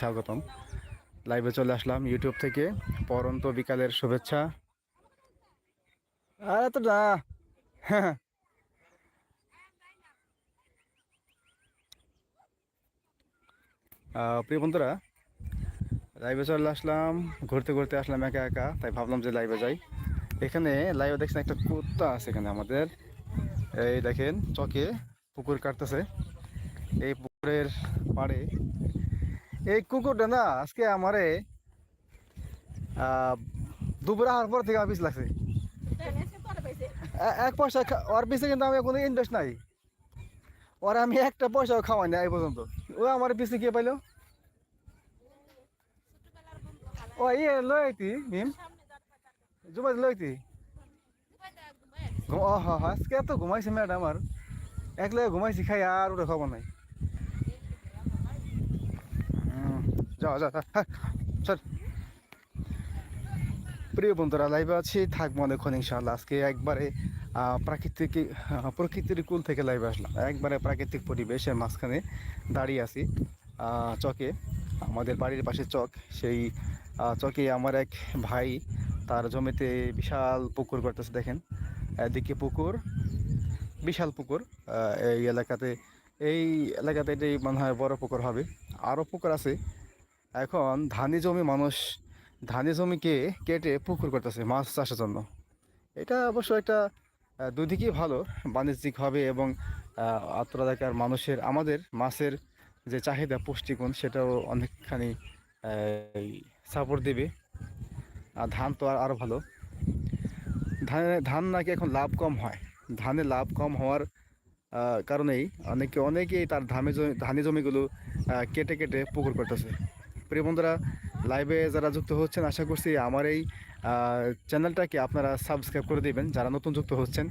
স্বাগতম। লাইভে চলে আসলাম ইউটিউব থেকে। পরন্ত বিকালের শুভেচ্ছা। আরে তো না প্রিয় বন্ধুরা লাইভে চলে আসলাম। ঘুরতে ঘুরতে আসলাম একা একা, তাই ভাবলাম যে লাইভে যাই। এখানে লাইভে দেখছেন একটা কুত্তা আছে এখানে আমাদের। এই দেখেন, চকে পুকুর কাটতেছে। এই পুকুরের পাড়ে এই কুকুরটা না আজকে আমারে দুপুরে আহার পর থেকে আপিস লাগছে। এক পয়সা ওর পিছে কিন্তু আমি কোনো ইনভেস্ট নাই। ওর আমি একটা পয়সাও খাওয়াই না এই পর্যন্ত। ও আমার পিছে কে পাইলো? ও ইয়ে লইতি মিম জুবাই লইতি। ও হ হ, আজকে তো ঘুমাইছে ম্যাডাম আর একলা ঘুমাইছি খাই আর ওটা খবর নাই। যাও, হ্যাঁ, প্রিয় বন্ধুরা লাইভে আছি থাকব অনেকক্ষণ ইনশাল্লাহ আজকে একবারে প্রাকৃতিক প্রকৃতির কুল থেকে লাইভে আসলাম। একবারে প্রাকৃতিক পরিবেশের মাঝখানে দাঁড়িয়ে আছি চকে। আমাদের বাড়ির পাশে চক। সেই চকে আমার এক ভাই তার জমিতে বিশাল পুকুর করতেছে দেখেন। এদিকে পুকুর বিশাল পুকুর এই এলাকাতে এই এলাকাতে এটাই মনে হয় বড় পুকুর হবে। আরও পুকুর আছে এখন ধানি জমি মানুষ ধানি জমিকে কেটে পুকুর করতেছে মাছ চাষের জন্য। এটা অবশ্য একটা দুদিকেই ভালো বাণিজ্যিক হবে এবং এলাকার মানুষের, আমাদের মাছের যে চাহিদা, পুষ্টিগুণ, সেটাও অনেকখানি সাপোর্ট দেবে। আর ধান তো আর আরও ভালো। ধানে, ধান নাকি এখন লাভ কম হয়। ধানে লাভ কম হওয়ার কারণেই অনেকে, অনেকেই তার ধামে জমি, ধানি জমিগুলো কেটে কেটে পুকুর করতেছে। প্রিয় বন্ধুরা লাইভে যারা যুক্ত হচ্ছেন, আশা করছি আমার এই চ্যানেলটাকে আপনারা সাবস্ক্রাইব করে দিবেন, যারা নতুন যুক্ত হচ্ছেন।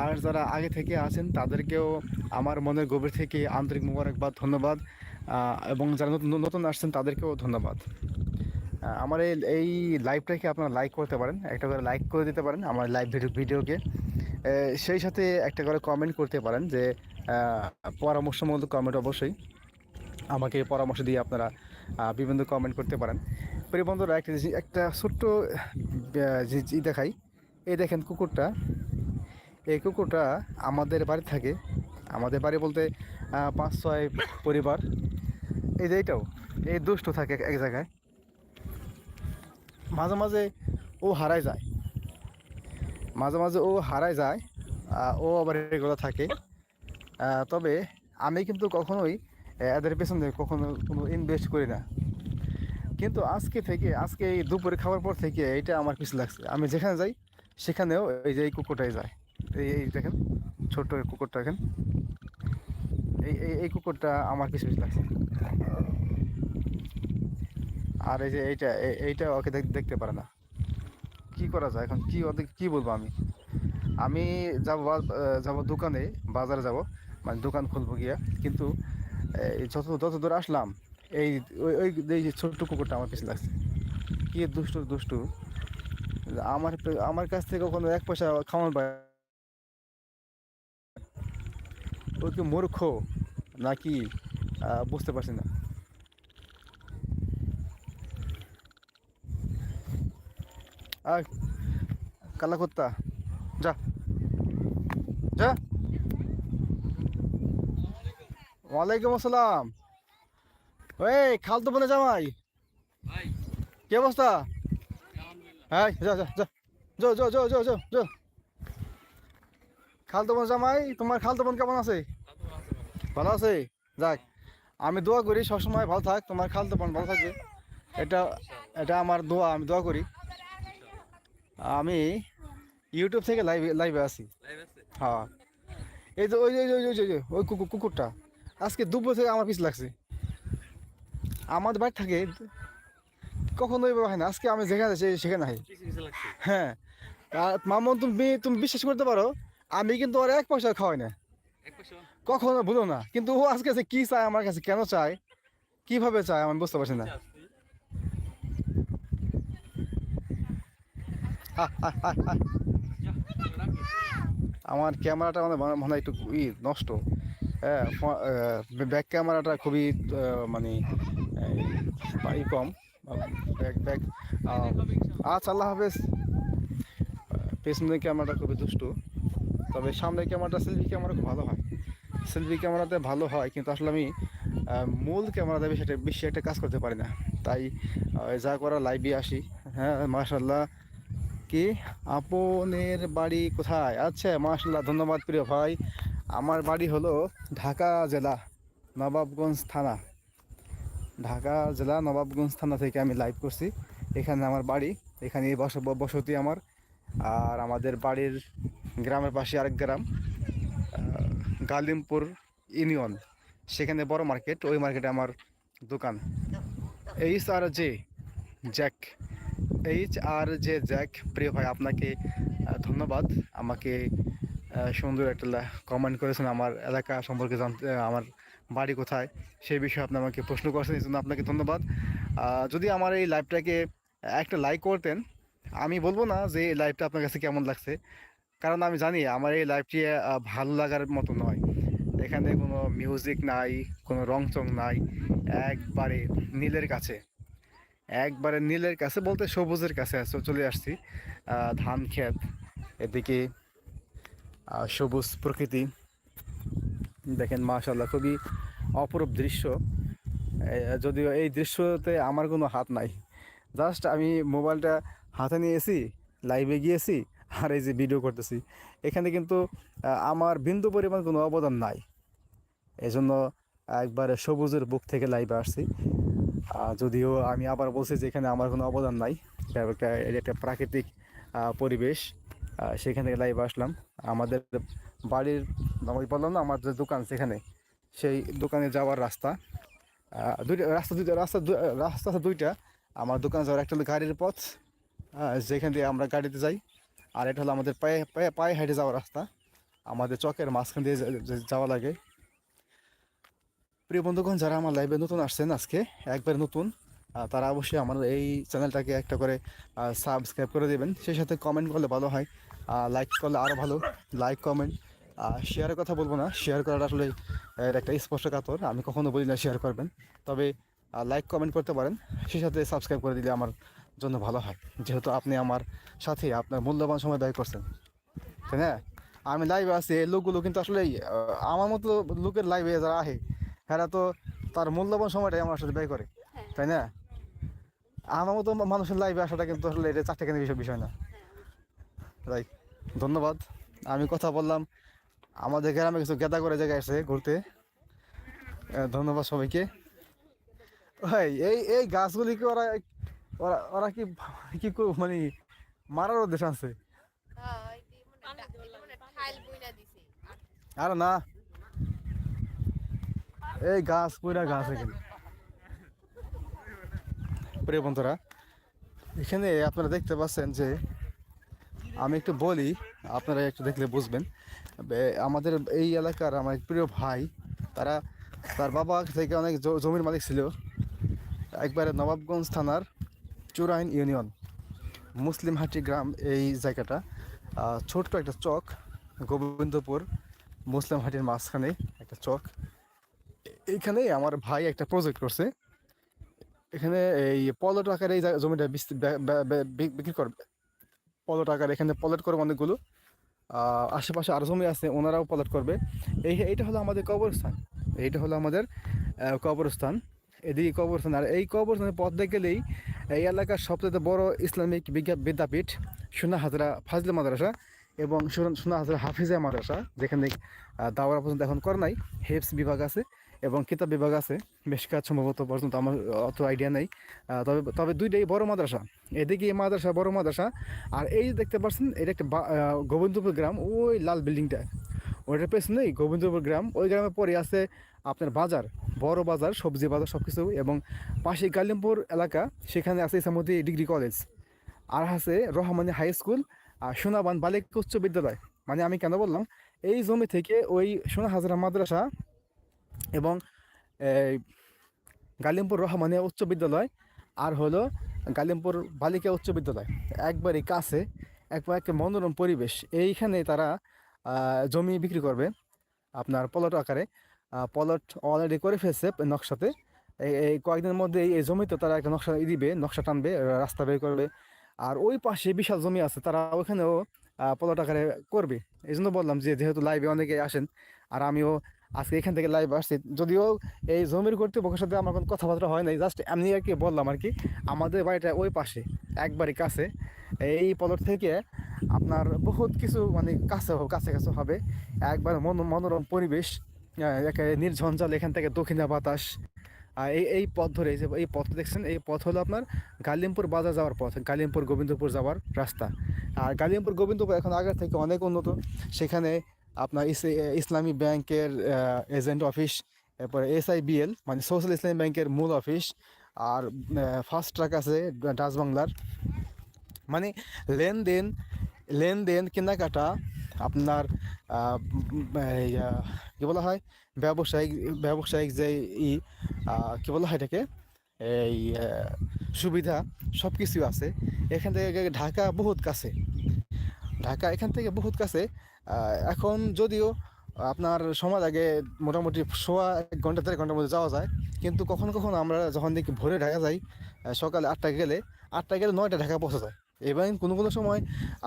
আর যারা আগে থেকে আছেন, তাদেরকেও আমার মনের গভীর থেকে আন্তরিক মুবারকবাদ ধন্যবাদ এবং যারা নতুন নতুন আসছেন, তাদেরকেও ধন্যবাদ। আমার এই এই লাইভটাকে আপনারা লাইক করতে পারেন, একটা করে লাইক করে দিতে পারেন আমার লাইভ ভিডিও ভিডিওকে সেই সাথে একটা করে কমেন্ট করতে পারেন যে পরামর্শমূলক কমেন্ট অবশ্যই। আমাকে পরামর্শ দিয়ে আপনারা বিভিন্ন কমেন্ট করতে পারেন। প্রিয় বন্ধুরা, একটা একটা ছোট্ট জি দেখাই। এই দেখেন কুকুরটা। এই কুকুরটা আমাদের বাড়ি থাকে। আমাদের বাড়ি বলতে পাঁচ, ছয় পরিবার। এই যে এইটাও, এই দুষ্ট থাকে এক- জায়গায়। মাঝে মাঝে ও হারায় যায়। মাঝে মাঝে ও হারায় যায় ও আবার রেগুলার থাকে। তবে আমি কিন্তু কখনোই এদের পেছনে কখনো কোনো ইনভেস্ট করি না। কিন্তু আজকে থেকে, আজকে এই দুপুরে খাওয়ার পর থেকে এইটা আমার পিছু লাগছে। আমি যেখানে যাই, সেখানেও এই যে এই কুকুরটাই যায়। এই এই দেখেন, ছোট্ট কুকুরটা দেখেন। এই এই এই কুকুরটা আমার পিছু পিছু লাগছে। আর এই যে এইটা এই- এইটা ওকে দেখ- দেখতে পারে না। কি করা যায় এখন? কি ওদের, কি বলব আমি? আমি যাব যাব দোকানে, বাজারে যাব। মানে দোকান খুলবো গিয়া। কিন্তু যত যত দূর আসলাম, এই ওই ওই যে ছোট্ট কুকুরটা আমার পিছনে লাগছে। কি দুষ্টু দুষ্টু। আমার আমার কাছ থেকে কোনো এক পয়সা খাওয়ান পায় ও কি মূর্খ নাকি বুঝতে পারছি না। আয়, কালা কুত্তা, যা। যা। ওয়ালাইকুম আসসালাম। ওই খালতো বোনে জামাই। কি অবস্থা? হ্যাঁ যা যা যা। যো যো যো যো যো যো। খালতো বোন জামাই তোমার খালতো বোন কেমন আছে? ভালো আছে। যাক আমি দোয়া করি সবসময় ভালো থাক তোমার খালতো বোন ভালো থাকবে। এটা এটা আমার দোয়া আমি দোয়া করি। আমি ইউটিউব থেকে লাইভে লাইভে আছি? হ্যাঁ। এই যে ওই যে ওই যে- ওই যে- ওই যে ওই কুকুর কুকুরটা। আজকে দুপুর থেকে আমার পিছ লাগছে। আমাদের বাড়ি থাকে কখনোই হয় না। আজকে আমি যেখানে সেখানে হয় হ্যাঁ। আর মামন তুমি তুমি বিশ্বাস করতে পারো আমি কিন্তু ওর এক পয়সা খাওয়াই না। কখনো ভুলো না। কিন্তু ও আজকে কি চায় আমার কাছে কেন চায় কীভাবে চায় আমি বুঝতে পারছি না। হা, হা। আমার ক্যামেরাটা মানে মনে- মনে হয় একটু ই নষ্ট। হ্যাঁ ব্যাক ক্যামেরাটা খুবই মানে পাই কম। ব্যাক ব্যাক আচ্ছা আল্লাহ হাফেজ। পেছনের ক্যামেরাটা খুবই দুষ্টু। তবে সামনের ক্যামেরাটা সেলফি ক্যামেরা খুব ভালো হয়। সেলফি ক্যামেরাতে ভালো হয়, কিন্তু আসলে আমি মূল ক্যামেরাতে একটা, বেশি একটা কাজ করতে পারি না। তাই যা করা লাইভে আসি। হ্যাঁ মাশাল্লাহ কি? আপনের বাড়ি কোথায়? আচ্ছা মাশাল্লাহ ধন্যবাদ প্রিয় ভাই। আমার বাড়ি হলো ঢাকা জেলা নবাবগঞ্জ থানা। ঢাকা জেলা নবাবগঞ্জ থানা থেকে আমি লাইভ করছি। এখানে আমার বাড়ি, এখানে বস, বসতি আমার। আর আমাদের বাড়ির গ্রামের পাশে আরেক গ্রাম গালিমপুর ইউনিয়ন। সেখানে বড় মার্কেট ওই মার্কেটে আমার দোকান। H R J Jack H R J Jack প্রিয় ভাই, আপনাকে ধন্যবাদ। আমাকে সুন্দর একটা কমেন্ট করেছেন আমার এলাকা সম্পর্কে জানতে আমার বাড়ি কোথায়, সেই বিষয়ে আপনি আমাকে প্রশ্ন করেছেন, এই জন্য আপনাকে ধন্যবাদ। যদি আমার এই লাইভটাকে একটা লাইক করতেন, আমি বলব না যে এই লাইভটা আপনার কাছে কেমন লাগছে, কারণ আমি জানি আমার এই লাইভটি ভালো লাগার মতো নয়। এখানে কোনো মিউজিক নাই, কোনো রং চং নাই, একবারে নীলের কাছে। একবারে নীলের কাছে বলতে সবুজের কাছে চলে আসছি। ধান ক্ষেত, এদিকে সবুজ প্রকৃতি। দেখেন মাশাল্লাহ খুবই অপরূপ দৃশ্য। যদিও এই দৃশ্যতে আমার কোনো হাত নাই। জাস্ট আমি মোবাইলটা হাতে নিয়েছি লাইভে গিয়েছি, আর এই যে ভিডিও করতেছি। এখানে কিন্তু আমার বিন্দু পরিমাণ কোনো অবদান নাই। এজন্য একবারে সবুজের বুক থেকে লাইভে আসছি। যদিও আমি আবার বলছি যে এখানে আমার কোনো অবদান নাই। এটা একটা প্রাকৃতিক পরিবেশ। সেখান থেকে লাইভে আসলাম। আমাদের বাড়ির আমি বললাম না, আমার যে দোকান সেখানে, সেই দোকানে যাওয়ার রাস্তা। দুইটা রাস্তা দুইটা, রাস্তা রাস্তা আছে দুইটা। আমার দোকানে যাওয়ার একটা হলো গাড়ির পথ যেখান দিয়ে আমরা গাড়িতে যাই। আর এটা হলো আমাদের পায়ে পায়ে পায়ে হেঁটে যাওয়ার রাস্তা। আমাদের চকের মাঝখান দিয়ে যাওয়া লাগে। প্রিয় বন্ধুগণ, যারা আমার লাইভে নতুন আসছেন আজকে, একবার নতুন তারা অবশ্যই আমার এই চ্যানেলটাকে একটা করে সাবস্ক্রাইব করে দেবেন। সেই সাথে কমেন্ট করলে ভালো হয়। লাইক করলে আরও ভালো লাইক কমেন্ট শেয়ারের কথা বলব না। শেয়ার করাটা আসলে এর একটা স্পষ্টকাতর আমি কখনো বলি না শেয়ার করবেন। তবে লাইক কমেন্ট করতে পারেন সেই সাথে সাবস্ক্রাইব করে দিলে আমার জন্য ভালো হয়। যেহেতু আপনি আমার সাথে আপনার মূল্যবান সময় ব্যয় করছেন। তাই না? আমি লাইভে আছি এই লোকগুলো কিন্তু আসলে আমার মতো লোকের লাইভে যারা আহে এরা তো তার মূল্যবান সময়টাই আমার সাথে ব্যয় করে। তাই না? আমার মতো মানুষের লাইভে আসাটা কিন্তু আসলে এটা চারটে কেন বিষয় বিষয় না। রাইট, ধন্যবাদ। আমি কথা বললাম, আমাদের গ্রামে কিছু গেদা করে জায়গায় এসে ঘুরতে। ধন্যবাদ সবাইকে। ভাই, এই এই গাছগুলিকে ওরা ওরা ওরা কি কি মানে মারার উদ্দেশ্য আছে। আর না। এই গাছ পুরা গাছ এখানে। প্রিয় বন্ধুরা, এখানে আপনারা দেখতে পাচ্ছেন যে আমি একটু বলি, আপনারা একটু দেখলে বুঝবেন। আমাদের এই এলাকার আমার প্রিয় ভাই, তারা, তার বাবা থেকে অনেক জমির মালিক ছিল। একবারে নবাবগঞ্জ থানার চুরাইন ইউনিয়ন মুসলিমহাটি গ্রাম এই জায়গাটা। ছোট্ট একটা চক, গোবিন্দপুর মুসলিমহাটির মাঝখানে একটা চক। এইখানে আমার ভাই একটা প্রজেক্ট করছে। এখানে এই পলট আকারে এই জমিটা বিক্রি করবে। পলট আকারে, এখানে পলট করবে অনেকগুলো। আশেপাশে আরও জমি আছে, ওনারাও পলট করবে। এই এইটা হলো আমাদের কবরস্থান। এইটা হলো আমাদের কবরস্থান। এদিকে কবরস্থান। আর এই কবরস্থানের পথ গেলেই এই এলাকার সবচেয়ে বড় ইসলামিক বিদ্যাপীঠ সোনা হাজরা ফাজলে মাদ্রাসা এবং সোনা- হাজরা হাফিজা মাদ্রাসা, যেখানে দাওয়ারা পর্যন্ত এখন কর নাই, হেফস বিভাগ আছে। এবং কিতাব বিভাগ আছে, বেশ কাজ সম্ভবত পর্যন্ত আমার অত আইডিয়া নেই। তবে তবে দুইটাই বড় মাদ্রাসা। এদিকে এই মাদ্রাসা বড় মাদ্রাসা, আর এই দেখতে পাচ্ছেন এটা একটা গোবিন্দপুর গ্রাম, ওই লাল বিল্ডিংটা। ওইটার পেছনেই গোবিন্দপুর গ্রাম, ওই গ্রামে পরে আছে আপনার বাজার, বড় বাজার, সবজি বাজার সব কিছু এবং পাশে গালিমপুর এলাকা, সেখানে আছে ইসামতি ডিগ্রি কলেজ। আর আছে রহমানি হাই স্কুল, আর সোনাবান বালিক উচ্চ বিদ্যালয়। মানে আমি কেন বললাম, এই জমি থেকে ওই সোনা হাজরা মাদ্রাসা এবং গালিমপুর রহমানিয়া উচ্চ বিদ্যালয় আর হলো গালিমপুর বালিকা উচ্চ বিদ্যালয়। একবারই কাছে একবার একটা মনোরম পরিবেশ। এইখানে তারা জমি বিক্রি করবে আপনার পলট আকারে। পলট অলরেডি করে ফেলছে নকশাতে। এই এই কয়েকদিনের মধ্যে এই জমিতে তারা একটা নকশা দিবে, নকশা টানবে, রাস্তা বের করবে। আর ওই পাশে বিশাল জমি আছে, তারা ওইখানেও পলট আকারে করবে। এই জন্য বললাম যে, যেহেতু লাইভে অনেকে আসেন, আর আমিও আজকে এখান থেকে লাইভ আসছি। যদিও এই জমির কর্তৃপক্ষের সাথে আমার কোনো কথাবার্তা হয় নাই জাস্ট এমনি আর কি বললাম আর কি। আমাদের বাড়িটা ওই পাশে একবারই কাছে। এই পলট থেকে আপনার বহুত কিছু মানে কাছে কাছে কাছে হবে। একবার মন মনোরম পরিবেশ নির্ঝঞ্ঝাল এখান থেকে দক্ষিণা বাতাস। আর এই এই পথ ধরে এই যে এই পথ দেখছেন, এই পথ হলো আপনার গালিমপুর বাজার যাওয়ার পথ গালিমপুর গোবিন্দপুর যাওয়ার রাস্তা। আর গালিমপুর গোবিন্দপুর এখন আগের থেকে অনেক উন্নত। সেখানে আপনার ইসলামী ব্যাংকের এজেন্ট অফিস, এরপরে এসআইবিএল মানে সোশ্যাল ইসলামী ব্যাংকের মূল অফিস, আর ফার্স্ট ট্রাক আছে ডাচ বাংলার। মানে লেনদেন লেনদেন, কেনাকাটা, আপনার কি বলা হয়? ব্যবসায়িক ব্যবসায়িক যে ই কী বলা হয় এটাকে? এই সুবিধা সব কিছু আছে। এখান থেকে ঢাকা বহুত কাছে। ঢাকা এখান থেকে বহুত কাছে। এখন যদিও আপনার সময় লাগে মোটামুটি সোয়া এক ঘণ্টা, দেড় ঘণ্টার মধ্যে যাওয়া যায়। কিন্তু কখনো কখনো আমরা যখন দেখি ভোরে ঢাকা যাই সকালে আটটা গেলে আটটা গেলে নয়টা ঢাকা পৌঁছা যায়। এবং কোনো কোনো সময়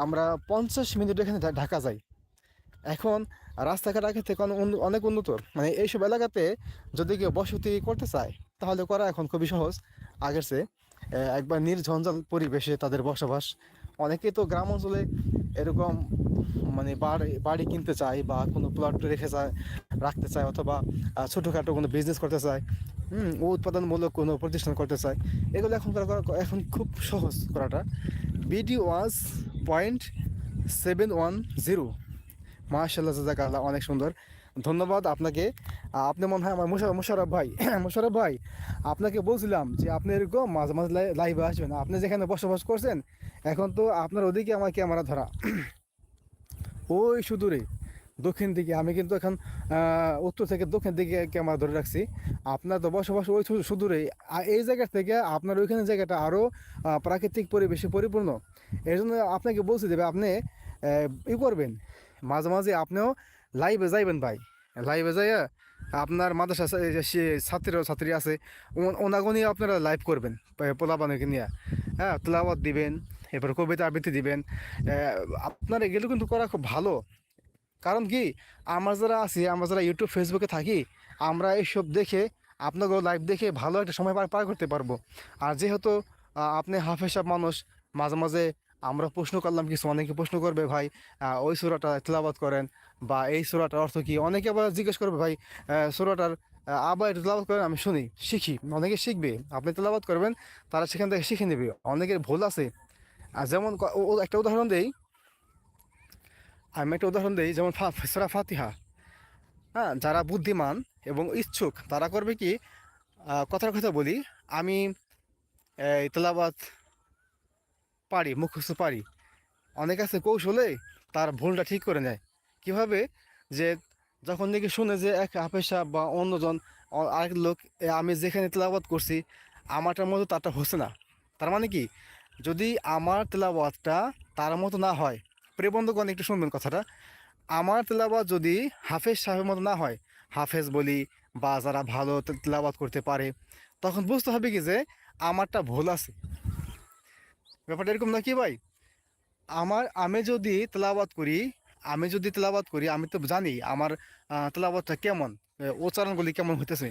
আমরা পঞ্চাশ মিনিট এখানে ঢাকা যাই। এখন রাস্তাঘাট আগের থেকে অনেক উন্নত। মানে এইসব এলাকাতে যদি কেউ বসতি করতে চায়, তাহলে করা এখন খুবই সহজ। আগের চেয়ে একবার নির্ঝঞ্ঝাল পরিবেশে তাদের বসবাস অনেকে তো গ্রাম অঞ্চলে এরকম মানে বাড়ি বাড়ি কিনতে চায় বা কোনো প্লট রেখে চায়, রাখতে চায় অথবা ছোটোখাটো কোনো বিজনেস করতে চায়, হুম, ও উৎপাদনমূলক কোনো প্রতিষ্ঠান করতে চায়, এগুলো এখন এখন খুব সহজ করাটা। BD Waz point seven one zero. মার্শাল্লাহ জাজাকাল্লাহ অনেক সুন্দর। ধন্যবাদ আপনাকে। আপনি মনে হয় আমার মুশারফ ভাই মুশারফ ভাই, আপনাকে বলছিলাম যে আপনি এরকম মাঝে মাঝে লাইভে আসবেন। আপনি যেখানে বসবাস করছেন, এখন তো আপনার ওদিকে আমার ক্যামেরা ধরা। ওই সুদূরে, দক্ষিণ দিকে, আমি কিন্তু এখন উত্তর থেকে দক্ষিণ দিকে ক্যামেরা ধরে রাখছি। আপনার তো বসবাস ওই সুদূরে। এই জায়গা থেকে আপনার ওইখানে জায়গাটা আরও প্রাকৃতিক পরিবেশে পরিপূর্ণ। এই জন্য আপনাকে বলছি দেবে আপনি ই করবেন। মাঝে মাঝে আপনিও লাইভে যাইবেন ভাই, লাইভে যাইয়া আপনার মাদ্রাসা ছাত্র ছাত্রী আছে ও- ওনাকে নিয়ে আপনারা লাইভ করবেন পোলাপানকে নিয়ে। হ্যাঁ তেলাওয়াত দিবেন, এরপর কবিতা আবৃত্তি দিবেন আপনার এগুলো কিন্তু করা খুব ভালো। কারণ কি, আমরা যারা আছি, আমরা যারা ইউটিউব ফেসবুকে থাকি, আমরা এইসব দেখে আপনাকে লাইভ দেখে ভালো একটা সময় পার পার করতে পারব। আর যেহেতু আপনি হাফেজ সাহেব মানুষ, মাঝে মাঝে আমরা প্রশ্ন করলাম, কিছু অনেকে প্রশ্ন করবে ভাই ওই সুরাটা তেলাবাদ করেন বা এই সুরাটার অর্থ কি? অনেকে আবার জিজ্ঞেস করবে, ভাই সুরাটার আবার একটু তেলাবাদ করেন? আমি শুনি, শিখি। অনেকে শিখবে, আপনি তেলাবাদ করবেন, তারা সেখান থেকে শিখে নেবে। অনেকের ভুল আছে। আর যেমন একটা উদাহরণ দেই। আমি একটা উদাহরণ দিই, যেমন সুরা ফাতিহা। হ্যাঁ যারা বুদ্ধিমান এবং ইচ্ছুক, তারা করবে কি? কথার কথা বলি। আমি তেলাবাদ পারি, মুখস্থ পারি। অনেক আছে কৌশলে তার ভুলটা ঠিক করে নেয়। কীভাবে যে যখন নাকি শুনে যে এক হাফেসা বা অন্যজন আরেক লোক আমি যেখানে তেলাবাদ করছি, আমারটার মতো তারটা হচ্ছে না। তার মানে কি? যদি আমার তেলাবাদটা তার মতো না হয় প্রিয়বন্ধগণ একটু শুনবেন কথাটা। আমার তেলাবাদ যদি হাফেজ সাহেবের মতো না হয়, হাফেজ বলি বা যারা ভালো তেলাবাদ করতে পারে, তখন বুঝতে হবে কি যে আমারটা ভুল আছে। ব্যাপারটা এরকম না কি ভাই? আমার, আমি যদি তেলাবাদ করি আমি যদি তেলাবাদ করি, আমি তো জানি আমার তেলাবাদটা কেমন উচ্চারণগুলি কেমন হইতেছে।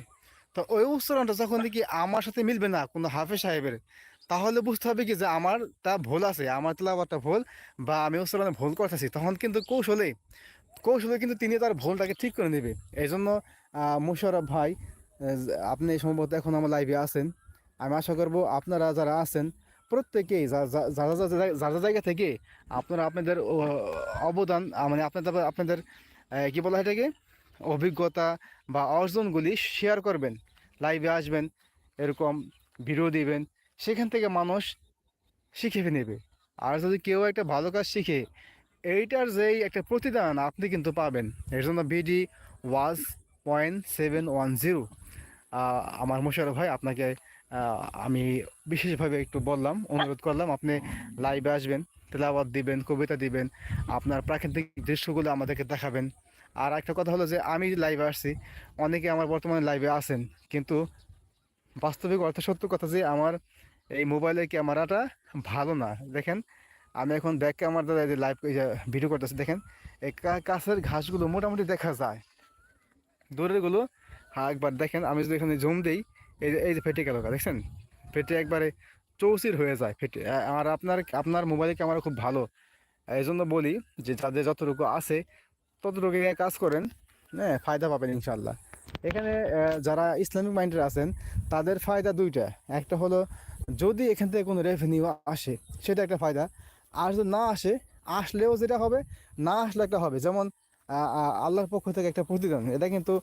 তো ওই উচ্চারণটা যখন দেখি আমার সাথে মিলবে না, কোনো হাফেজ সাহেবের, তাহলে বুঝতে হবে কি যে আমার তা ভুল আছে, আমার তেলাবাদটা ভুল বা আমি উচ্চারণে ভুল করতেছি। তখন কিন্তু কৌশলে কৌশলে কিন্তু তিনি তার ভুলটাকে ঠিক করে নেবে। এই জন্য মুশারফ ভাই আপনি সম্ভবত এখন আমার লাইভে আছেন। আমি আশা করব আপনারা যারা আছেন প্রত্যেকেই যা- যা- যারা জায়গা থেকে আপনারা আপনাদের অবদান মানে আপনাদের আপনাদের কি বলা হয় এটাকে? অভিজ্ঞতা বা অর্জনগুলি শেয়ার করবেন। লাইভে আসবেন, এরকম ভিডিও দিবেন, সেখান থেকে মানুষ শিখে নেবে। আর যদি কেউ একটা ভালো কাজ শিখে, এইটার যেই একটা প্রতিদান আপনি কিন্তু পাবেন। এর জন্য BD Waz point seven one zero আমার মুশারফ ভাই আপনাকে আমি বিশেষভাবে একটু বললাম, অনুরোধ করলাম, আপনি লাইভে আসবেন, তেলাওয়াত দিবেন, কবিতা দিবেন, আপনার প্রাকৃতিক দৃশ্যগুলো আমাদেরকে দেখাবেন। আর একটা কথা হলো যে, আমি লাইভে আসছি, অনেকে আমার বর্তমানে লাইভে আছেন, কিন্তু বাস্তবিক অর্থ সত্য কথা যে, আমার এই মোবাইলের ক্যামেরাটা ভালো না। দেখেন, আমি এখন ব্যাক ক্যামেরা দ্বারা লাইভ ভিডিও করতেছি, দেখেন, এই কাছের ঘাসগুলো মোটামুটি দেখা যায়। দূরেরগুলো হ্যাঁ একবার দেখেন, আমি যদি এখানে জুম দিই এই যে এই যে ফেটে গেল দেখছেন? ফেটে একবারে চৌচির হয়ে যায়, ফেটে। আর আপনার আপনার মোবাইলের ক্যামেরা খুব ভালো। এই জন্য বলি যে, যাদের যতটুকু আছে ততটুকু কাজ করেন হ্যাঁ ফায়দা পাবেন ইনশাল্লাহ এখানে যারা ইসলামিক মাইন্ডের আছেন, তাদের ফায়দা দুইটা। একটা হলো, যদি এখান থেকে কোনো রেভিনিউ আসে, সেটা একটা ফায়দা। আর যদি না আসে, আসলেও যেটা হবে, না আসলে একটা হবে। যেমন আল্লাহর পক্ষ থেকে একটা প্রতিদান। এটা কিন্তু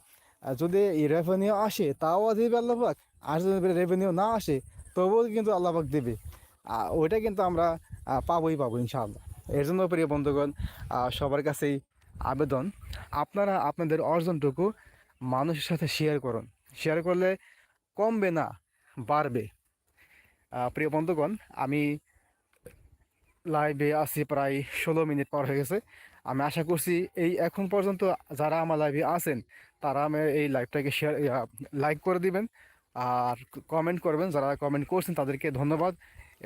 যদি রেভিনিউ আসে, তাও দিবে আল্লাহ পাক, আর যদি রেভিনিউ না আসে, তবুও কিন্তু আল্লাহ পাক দেবে। ওইটা কিন্তু আমরা পাবোই পাবো ইনশাআল্লাহ। এর জন্য প্রিয় বন্ধুগণ সবার কাছেই আবেদন। আপনারা আপনাদের অর্জনটুকু মানুষের সাথে শেয়ার করুন। শেয়ার করলে কমবে না, বাড়বে। প্রিয় বন্ধুগণ, আমি লাইভে আছি প্রায় ষোলো মিনিট পার হয়ে গেছে। আমি আশা করছি এই এখন পর্যন্ত যারা আমার লাইভে আছেন তারা এই লাইভটাকে শেয়ার লাইক করে দিবেন। আর কমেন্ট করবেন। যারা কমেন্ট করছেন, তাদেরকে ধন্যবাদ।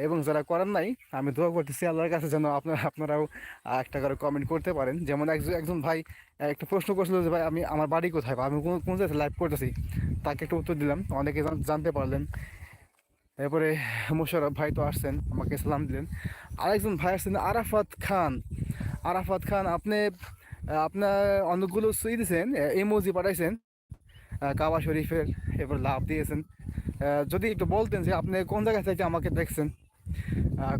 এবং যারা করেন নাই, আমি দোয়া করতেছি আল্লাহর কাছে যেন আপনারা, আপনারাও একটা করে কমেন্ট করতে পারেন। যেমন একজন একজন ভাই একটা প্রশ্ন করছিল যে, ভাই, আমি, আমার বাড়ি কোথায়? বা আমি কোন কোন জায়গায় লাইভ করতেছি? তাকে একটা উত্তর দিলাম। অনেকে জানতে পারলেন। এরপরে মোশারফ ভাই তো আসছেন, আমাকে সালাম দিলেন। আরেকজন ভাই আসছেন, আরাফাত খান। আরাফাত খান, আপনি আপনার অনেকগুলো সুই দিয়েছেন ইমোজি পাঠাইছেন কাবা শরীফের, এরপর লাভ দিয়েছেন। যদি একটু বলতেন যে আপনি কোন জায়গা থেকে আমাকে দেখছেন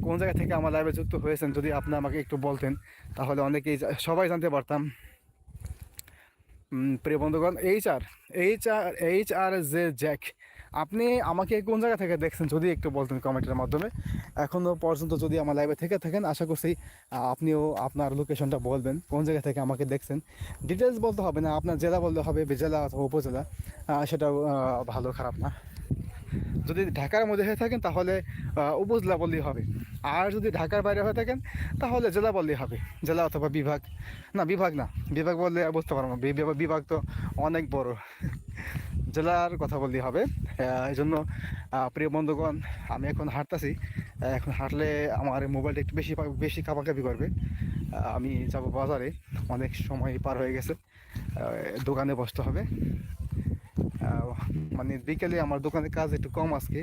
কোন জায়গা থেকে আমার লাইভে যুক্ত হয়েছেন, যদি আপনি আমাকে একটু বলতেন, তাহলে অনেকেই সবাই জানতে পারতাম। প্রিয় বন্ধুগণ H R H R H R J Jack আপনি আমাকে কোন জায়গা থেকে দেখছেন যদি একটু বলতেন কমেন্টের মাধ্যমে? এখনও পর্যন্ত যদি আমার লাইভে থেকে থাকেন, আশা করছি আপনিও আপনার লোকেশনটা বলবেন, কোন জায়গা থেকে আমাকে দেখছেন। ডিটেলস বলতে হবে না, আপনার জেলা বলতে হবে, জেলা অথবা উপজেলা। সেটাও ভালো, খারাপ না। যদি ঢাকার মধ্যে হয়ে থাকেন, তাহলে উপজেলা বললেই হবে। আর যদি ঢাকার বাইরে হয়ে থাকেন, তাহলে জেলা বললেই হবে। জেলা অথবা বিভাগ। না বিভাগ না। বিভাগ বললে বুঝতে পারব বিভাগ তো অনেক বড়। জেলার কথা বললেই হবে। এই জন্য প্রিয় বন্ধুগণ, আমি এখন হাঁটতেছি। এখন হাঁটলে আমার মোবাইলটা একটু বেশি বেশি কাপাকাপি করবে। আমি যাব বাজারে। অনেক সময় পার হয়ে গেছে। দোকানে বসতে হবে। মানে বিকেলে আমার দোকানের কাজ একটু কম আজকে।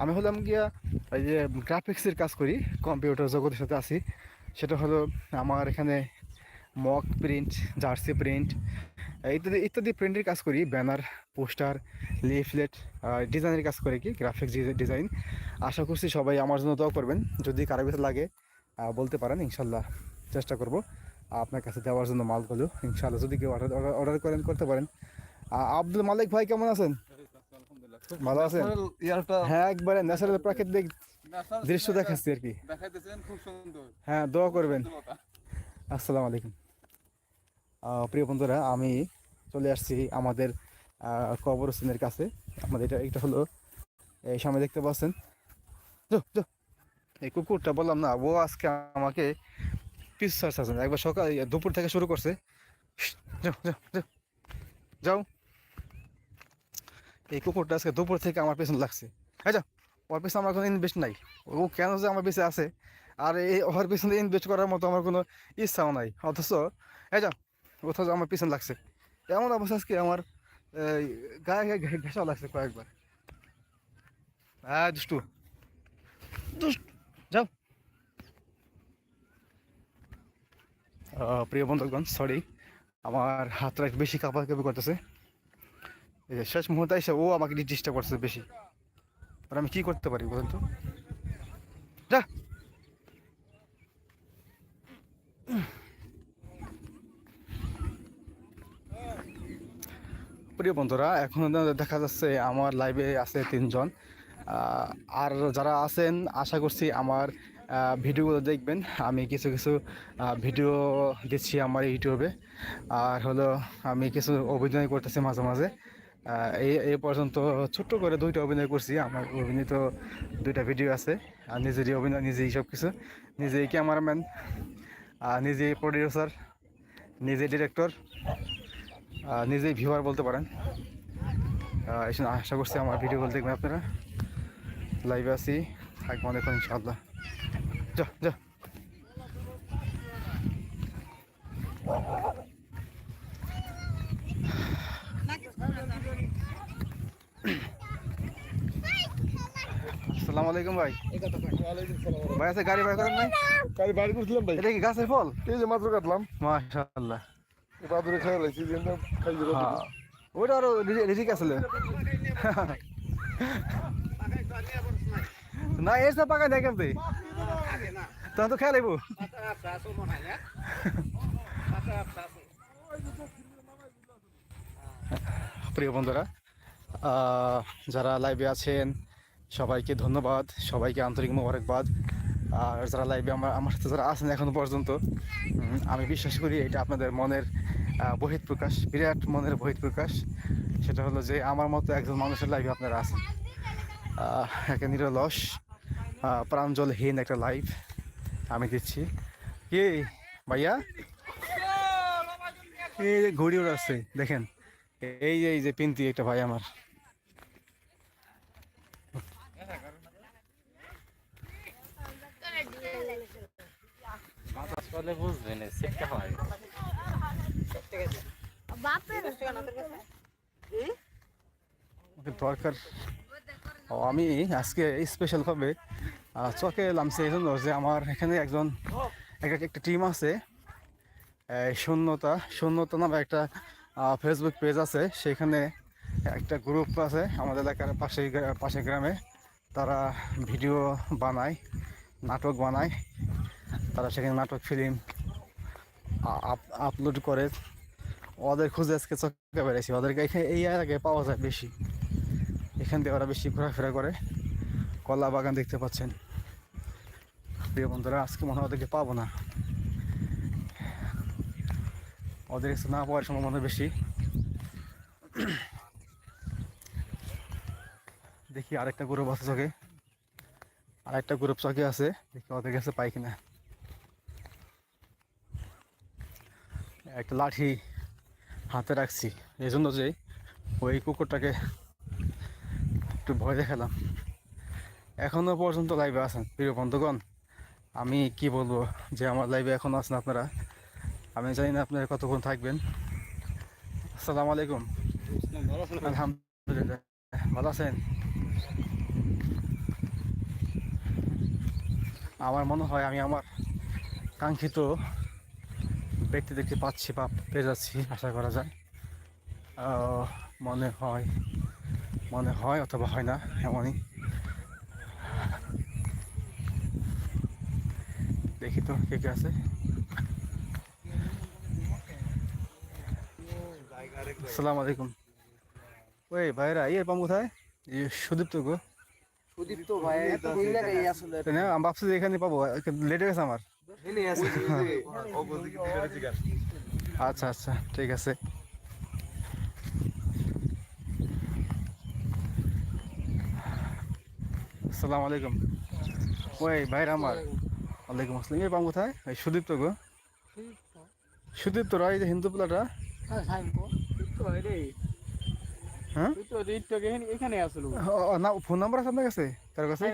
আমি হলাম গিয়া এই যে গ্রাফিক্সের কাজ করি কম্পিউটার জগতের সাথে আছি। সেটা হলো আমার এখানে মক প্রিন্ট জার্সি প্রিন্ট ইত্যাদি ইত্যাদি প্রিন্টের কাজ করি ব্যানার পোস্টার লিফলেট ডিজাইনের কাজ করে কি গ্রাফিক্স ডিজাইন আশা করছি সবাই আমার জন্য দোয়া করবেন। যদি কারও ভিতরে লাগে বলতে পারেন ইনশাল্লাহ চেষ্টা করব আপনার কাছে দেওয়ার জন্য মালগুলো ইনশাল্লাহ। যদি কেউ অর্ডার অর্ডার করেন করতে পারেন। আব্দুল মালিক ভাই কেমন আছেন? ভালো আছেন? হ্যাঁ একবারে ন্যাচারাল প্রাকৃতিক দৃশ্য দেখাচ্ছি আর কি। হ্যাঁ দোয়া করবেন। আসসালামু আলাইকুম। প্রিয় বন্ধুরা আমি চলে আসছি আমাদের কবরস্থানের কাছে। আমাদের এটা এটা হলো এই সামনে দেখতে পাচ্ছেন। যাও, যাও। এই কুকুরটা বললাম না ও আজকে আমাকে পিস ছাড়ছে একবার সকাল দুপুর থেকে শুরু করছে। যাও যাও যাও যাও। এই কুকুরটা আজকে দুপুর থেকে আমার পেছনে লাগছে। হ্যাঁ যাও। ওর পেছনে আমার কোনো ইনভেস্ট নাই। ও কেন যে আমার পেছনে আছে? আর এই ওর পিছনে ইনভেস্ট করার মতো আমার কোনো ইচ্ছাও নাই। অথচ হ্যাঁ যা অথচ আমার পিছন লাগছে। এমন অবস্থা আজকে আমার গায়ে গায়ে ঘে- ঘেঁষাও লাগছে কয়েকবার। হ্যাঁ দুষ্টু। দুষ্ট, যাও। প্রিয় বন্ধুগণ সরি আমার হাতটা একটু বেশি কাপা কাপি করতেছে। শেষ মুহূর্তে এসে ও আমাকে ডিস্টার্ব করছে বেশি। আর আমি কি করতে পারি বলুন তো? যা। প্রিয় বন্ধুরা, এখন দেখা যাচ্ছে আমার লাইভে আছে তিনজন। আর যারা আছেন, আশা করছি আমার ভিডিওগুলো দেখবেন। আমি কিছু কিছু ভিডিও দিচ্ছি আমার ইউটিউবে। আর হলো, আমি কিছু অভিনয় করতেছি মাঝে মাঝে। এই এই পর্যন্ত ছোট্ট করে দুইটা অভিনয় করছি। আমার অভিনীত দুইটা ভিডিও আছে। আর নিজেরই অভিনয়, নিজেই সব কিছু নিজেই ক্যামেরাম্যান নিজেই প্রডিউসার নিজেই ডিরেক্টর নিজেই ভিউয়ার বলতে পারেন। এসে আশা করছি আমার ভিডিও ভিডিওগুলো দেখবেন আপনারা। লাইভে আছি থাকব অনেকক্ষণ ইনশাআল্লাহ। যা যা। আসসালামু আলাইকুম ভাই। ভাই আছে গাড়ি ভাই করেন ভাই কালি বাড়ি করছিলাম ভাই। এটা কি গাছের ফল? এই যে মাত্র কাটলাম। মাশাআল্লাহ। বাদুরে খাই লাইছি যে খাই হ্যাঁ ওইটা আরও রিজিক আসলে না এর সব পাকা দেখেন তুই তখন তো খেয়াল আইবো প্রিয় বন্ধুরা যারা লাইভে আছেন সবাইকে ধন্যবাদ। সবাইকে আন্তরিক মোবারকবাদ। আর যারা লাইভে আমার আমার সাথে যারা আছেন এখনও পর্যন্ত আমি বিশ্বাস করি এটা আপনাদের মনের আহ, বহিঃপ্রকাশ বিরাট মনের বহিঃপ্রকাশ সেটা হলো যে আমার মতো একজন মানুষের লাইভে আপনারা আছেন। একটা নিরলস প্রাঞ্জলহীন একটা লাইভ আমি দিচ্ছি। কি ভাইয়া? এই যে ঘড়ি উড়াচ্ছে দেখেন। এই যে এই যে পিন্তি একটা ভাই আমার। আসলে বুঝবেন সেটা হয়। দরকার। ও আমি আজকে স্পেশাল ভাবে আহ, চকে এলাম সেই জন্য যে আমার এখানে একজন একটা একটা টিম আছে। শূন্যতা শূন্যতা নামে একটা ফেসবুক পেজ আছে। সেখানে একটা গ্রুপ আছে আমাদের এলাকার পাশে পাশের গ্রামে। তারা ভিডিও বানায় নাটক বানায়। তারা সেখানে নাটক ফিল্ম আপলোড করে। ওদের খুঁজে আজকে চক্কে বেড়েছি ওদেরকে এখানে এই এলাকায় পাওয়া যায় বেশি। এখান দিয়ে ওরা বেশি ঘোরাফেরা করে। কলা বাগান দেখতে পাচ্ছেন। প্রিয় বন্ধুরা, আজকে মনে হয় ওদেরকে পাবো না। ওদের না পাওয়ার সম্ভাবনা বেশি। দেখি আরেকটা গ্রুপ আছে চকে আরেকটা গ্রুপ চকে আছে। দেখি ওদের কাছে পাই কিনা। একটা লাঠি হাতে রাখছি। এই জন্য যে ওই কুকুরটাকে একটু ভয় দেখালাম। এখনও পর্যন্ত লাইভে আছেন। প্রিয় বন্ধুগণ, আমি কি বলব যে আমার লাইভে এখন আছেন আপনারা? আমি জানি না আপনারা কতক্ষণ থাকবেন। আসসালামু আলাইকুম। আলহামদুলিল্লাহ, ভালো আছেন? আমার মনে হয় আমি আমার কাঙ্ক্ষিত ব্যক্তি দেখতে পাচ্ছি বা পেয়ে যাচ্ছি আশা করা যায়। মনে হয় মনে হয় অথবা হয় না এমনই। দেখি তো কে কে আছে। আসসালামু আলাইকুম। ওই ভাইরা ইয়ে পাম কোথায়? এই সুদীপ্ত গো। ভাই আসলে? তাই না? আমি ভাবছি যে এখানে পাবো লেট হয়ে গেছে আমার। আচ্ছা আচ্ছা ঠিক আছে। আসসালামু আলাইকুম। ওই ভাইরা আমার। ওয়ালাইকুম আসসালাম। এই পাম কোথায়? এই সুদীপ্ত গো। সুদীপ্ত রায় যে হিন্দু প্লাটা। হ্যাঁ এখানে আসলো। ও, ও, না ফোন নাম্বার আছে আপনার কাছে? কার কাছে?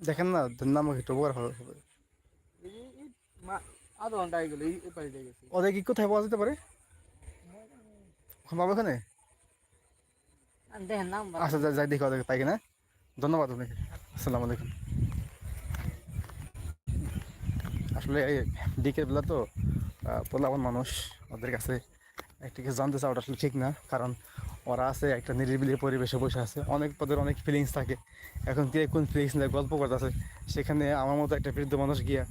দেখেন না নাম একটু উপকার হবে আধা এই পাড়ি গেছে ওদের কি কোথায় পাওয়া যেতে পারে? পাবো নাম্বার আচ্ছা যাই দেখি ওদেরকে পাই কিনা। ধন্যবাদ আপনাকে। আসসালামু আলাইকুম। আসলে এই বিকেল বেলা তো আহ, পোলাপান মানুষ ওদের কাছে একটা কিছু জানতে চাওয়াটা আসলে ঠিক না। কারণ ওরা আছে একটা নিরিবিলি পরিবেশে বসে আছে। অনেক পদের অনেক ফিলিংস থাকে। এখন কে কোন ফিলিংস নিয়ে গল্প করতেছে? সেখানে আমার মতো একটা বৃদ্ধ মানুষ গিয়া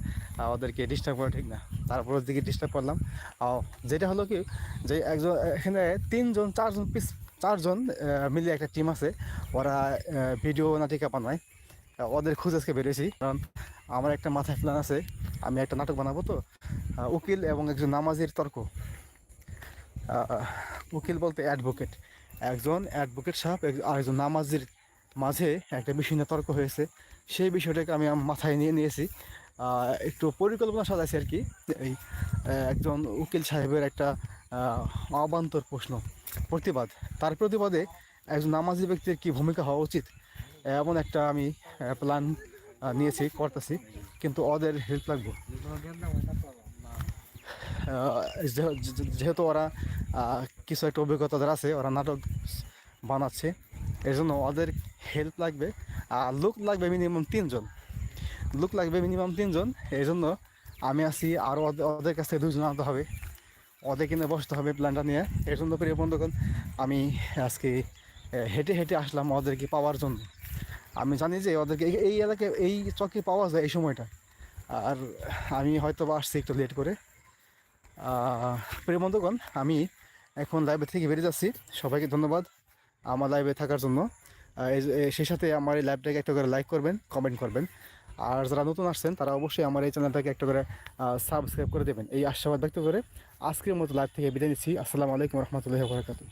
ওদেরকে ডিস্টার্ব করা, ঠিক না? তারপর দিকে ডিস্টার্ব করলাম। যেটা হলো কি, যে একজন, এখানে তিনজন, চারজন পিস চারজন মিলে একটা টিম আছে। ওরা ভিডিও নাটিকা বানায়। ওদের খুঁজে আজকে বেরিয়েছি। কারণ আমার একটা মাথায় প্ল্যান আছে, আমি একটা নাটক বানাবো তো। উকিল এবং একজন নামাজির তর্ক। উকিল বলতে অ্যাডভোকেট একজন অ্যাডভোকেট সাহেব, এক- আর একজন নামাজির মাঝে একটা বিষয় তর্ক হয়েছে। সেই বিষয়টাকে আমি মাথায় নিয়ে নিয়েছি। একটু পরিকল্পনা সাজাইছি আর কি। এই একজন উকিল সাহেবের একটা অবান্তর প্রশ্ন, প্রতিবাদ। তার প্রতিবাদে একজন নামাজি ব্যক্তির কি ভূমিকা হওয়া উচিত? এমন একটা আমি প্ল্যান নিয়েছি, করতেছি। কিন্তু ওদের হেল্প লাগবে। যেহেতু ওরা কিছু একটা অভিজ্ঞতা আছে, ওরা নাটক বানাচ্ছে এর জন্য ওদের হেল্প লাগবে, আর লুক লাগবে মিনিমাম তিনজন। লুক লাগবে মিনিমাম তিনজন এই জন্য আমি আছি আরও ওদের কাছ থেকে দুজন আনতে হবে। ওদের কিনে বসতে হবে প্ল্যানটা নিয়ে। এর জন্য প্রিয় বন্ধুগণ, আমি আজকে হেঁটে হেঁটে আসলাম ওদেরকে পাওয়ার জন্য। আমি জানি যে ওদেরকে এই- এলাকায় এই চকে পাওয়া যায় এই সময়টা। আর আমি হয়তো বা আসছি একটু লেট করে। প্রিয় বন্ধুগণ, আমি এখন লাইভে থেকে বেরিয়ে যাচ্ছি। সবাইকে ধন্যবাদ আমার লাইভে থাকার জন্য। সেই সাথে আমার এই লাইভটাকে একটা করে লাইক করবেন কমেন্ট করবেন। আর যারা নতুন আসছেন, তারা অবশ্যই আমার এই চ্যানেলটাকে একটা করে সাবস্ক্রাইব করে দেবেন। এই আশাবাদ ব্যক্ত করে আজকের মতো লাইভ থেকে বিদায় নিচ্ছি। আসসালামু আলাইকুম রহমতুল্লাহ বরাকাতু